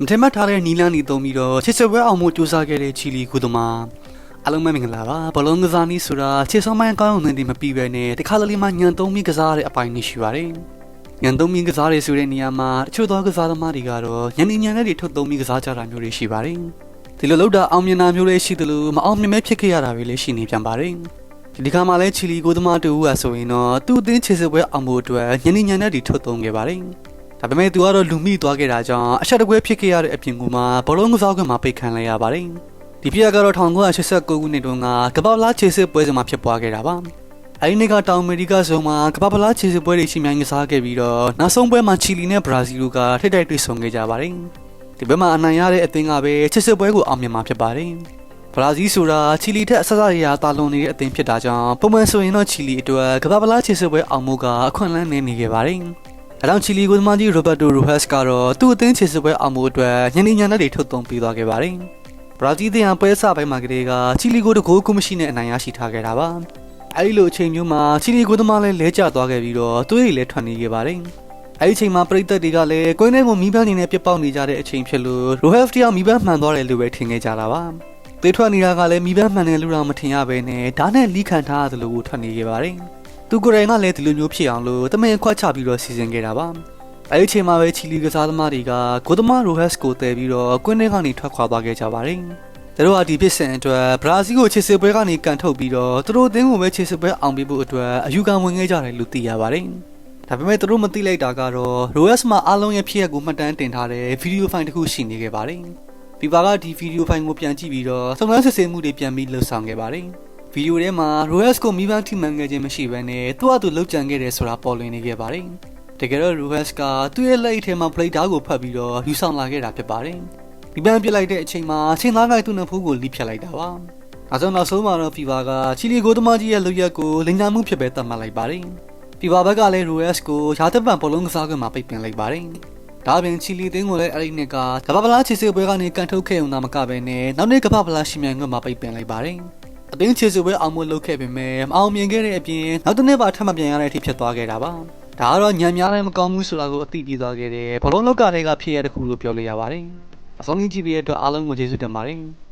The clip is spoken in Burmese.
မထင်မှတ်ထားတဲ့နီလန်းနီသုံးပြီးတော့ချစ်စပွဲအောင်မှုစူးစမ်းခဲ့တဲ့ချီလီကုသမာအားလုံးပဲမင်္ဂလာပါဘလုံးကစားနည်းဆိုတာချစ်ဆုံးမိုင်းကောင်းအောင်နေမပြီးပဲနဲ့တခါတလေမှညံသုံးပြီးကစားတဲ့အပိုင်းတွေရှိပါတယ်ညံသုံးပြီးကစားရဆိုတဲ့နေရာမှာတချို့သောကစားသမားတွေကတော့ညနေညံတဲ့တွေထုတ်သုံးပြီးကစားကြတာမျိုးတွေရှိပါတယ်ဒီလိုလောက်တာအောင်မြင်တာမျိုးတွေရှိသလိုမအောင်မြင်မဲဖြစ်ခဲ့ရတာတွေလည်းရှိနေပြန်ပါတယ်ဒီခါမှလည်းချီလီကိုသမားတူကဆိုရင်တော့သူ့အသင်းချေစပွဲအောင်ဖို့အတွက်ညနေညံတဲ့တွေထုတ်သုံးခဲ့ပါတယ် ဒါပေမဲ့သူကတော့လူမိသွားခဲ့တာကြောင့်အချက်တကွဲဖြစ်ခဲ့ရတဲ့အပြင်ကမှဘောလုံးကစားခွင့်မှာပိတ်ခံလိုက်ရပါတယ်ဒီပြက်ကတော့1989ခုနှစ်တုန်းကကပ္ပလာချေစစ်ပွဲစဉ်မှာဖြစ်ပွားခဲ့တာပါအဲဒီနေ့ကတောင်အမေရိကဆိုမှာကပ္ပလာချေစစ်ပွဲတွေရှိမှန်းကစားခဲ့ပြီးတော့နောက်ဆုံးပွဲမှာချီလီနဲ့ဘရာဇီးတို့ကထိတိုက်တွေ့ဆုံခဲ့ကြပါတယ်ဒီဘက်မှာအနိုင်ရတဲ့အသင်းကပဲချစ်စစ်ပွဲကိုအောင်မြင်မှာဖြစ်ပါတယ်ဘရာဇီးဆိုတာချီလီထက်အဆအဆရရာတာလွန်နေတဲ့အသင်းဖြစ်တာကြောင့်ပုံမှန်ဆိုရင်တော့ချီလီအတွက်ကပ္ပလာချေစစ်ပွဲအောင်မှုကအခွင့်အလမ်းနေနေခဲ့ပါတယ် အလောင်းချီလီကိုသမားကြီးရိုဘတ်တိုရိုဟက်စ်ကတော့သူ့အသင်းချေစစ်ပွဲအောင်မှုအတွက်ညနေညနေတွေထုတ်သုံးပေးသွားခဲ့ပါတယ်ဘရာဇီးတရားပွဲစပိုင်းမှာကလေးကချီလီကိုတကိုးကူမရှိနဲ့အနိုင်ရရှိထားခဲ့တာပါအဲဒီလိုအချိန်မျိုးမှာချီလီကိုသမားလည်းလဲကျသွားခဲ့ပြီးတော့သူ့ရဲ့လည်းထွက်နေခဲ့ပါတယ်အဲဒီအချိန်မှာပရိသတ်တွေကလည်းကွင်းထဲကိုမိဘအနေနဲ့ပြစ်ပေါက်နေကြတဲ့အချိန်ဖြစ်လို့ရိုဟက်စ်တရားမိဘမှန်သွားတယ်လို့ပဲထင်ခဲ့ကြတာပါသေထွက်နေတာကလည်းမိဘမှန်တယ်လို့တော့မထင်ရဘဲနဲ့ဒါနဲ့လိခံထားရတယ်လို့ထွက်နေခဲ့ပါတယ် သူကိုယ်တိုင်ကလည်းဒီလိုမျိုးဖြစ်အောင်လို့တမင်ခွက်ချပြီးတော့စီစဉ်ခဲ့တာပါအဲဒီအချိန်မှာပဲချီလီကစားသမားတွေကဂိုသမားရိုဟက်စ်ကိုတည်ပြီးတော့ကွင်းထဲကနေထွက်ခွာသွားခဲ့ကြပါတယ်သူတို့ကဒီဖြစ်စဉ်အတွက်ဘရာဇီးကိုခြေစစ်ပွဲကနေကန်ထုတ်ပြီးတော့သူတို့အသင်းကိုပဲခြေစစ်ပွဲအောင်ပေးဖို့အတွက်အယူခံဝင်ခဲ့ကြတယ်လို့သိရပါတယ်ဒါပေမဲ့သူတို့မသိလိုက်တာကတော့ ROS မှာအားလုံးရဲ့ဖြစ်ရပ်ကိုမှတ်တမ်းတင်ထားတဲ့ဗီဒီယိုဖိုင်တစ်ခုရှိနေခဲ့ပါတယ်။ဒီပါကဒီဗီဒီယိုဖိုင်ကိုပြန်ကြည့်ပြီးတော့စုံစမ်းစစ်ဆေးမှုတွေပြန်ပြီးလှုပ်ဆောင်ခဲ့ပါတယ်။ ဗီဒီယိုထဲမှာ ROS ကိုမိဘထိမှန်ခဲ့ခြင်းမရှိဘဲနဲ့သူ့အတူလှုပ်ကြံခဲ့တယ်ဆိုတာပေါ်လွင်နေခဲ့ပါတယ်။တကယ်တော့ ROS ကသူ့ရဲ့လက်အိတ်ထဲမှာပလေးဓာတ်ကိုဖတ်ပြီးတော့ယူဆောင်လာခဲ့တာဖြစ်ပါတယ်။ဒီပန်းပြစ်လိုက်တဲ့အချိန်မှာချင်းသားကိုက်သူ့နှဖူးကိုလိဖြတ်လိုက်တာပါ။အဲကြောင့်နောက်ဆုံးမှာတော့ဖီဗာကချီလီကိုသမားကြီးရဲ့လုပ်ရက်ကိုလိန်ညာမှုဖြစ်ပဲသတ်မှတ်လိုက်ပါတယ်။ဖီဗာဘက်ကလည်း ROS ကိုရာသပံဘောလုံးကစားခွင့်မှာပိတ်ပင်လိုက်ပါတယ်။ဒါပြင်ချီလီတင်းကိုလည်းအဲ့ဒီနှစ်ကကပ္ပပလာချီစစ်ပွဲကနေကန်ထုတ်ခဲ့ုံသာမကပဲနဲ့နောက်နေ့ကပ္ပပလာရှိမြန်ခွင့်မှာပိတ်ပင်လိုက်ပါတယ်။ အသင်းချီစစ်ပွဲအောင်မလုပ်ခဲ့ပေမဲ့မအောင်မြင်ခဲ့တဲ့အပြင်နောက်တစ်နေ့ပါထပ်မပြန်ရတဲ့အထိဖြစ်သွားခဲ့တာပါ။ဒါကတော့ညံများလည်းမကောင်းဘူးဆိုတာကိုအသိပေးသွားခဲ့တယ်။ဘောလုံးလောကတွေကဖြစ်ရတဲ့ခုလို့ပြောလို့ရပါတယ်။အဆုံးကြီးကြည့်ပြီးတဲ့အတွက်အားလုံးကိုကျေးဇူးတင်ပါတယ်။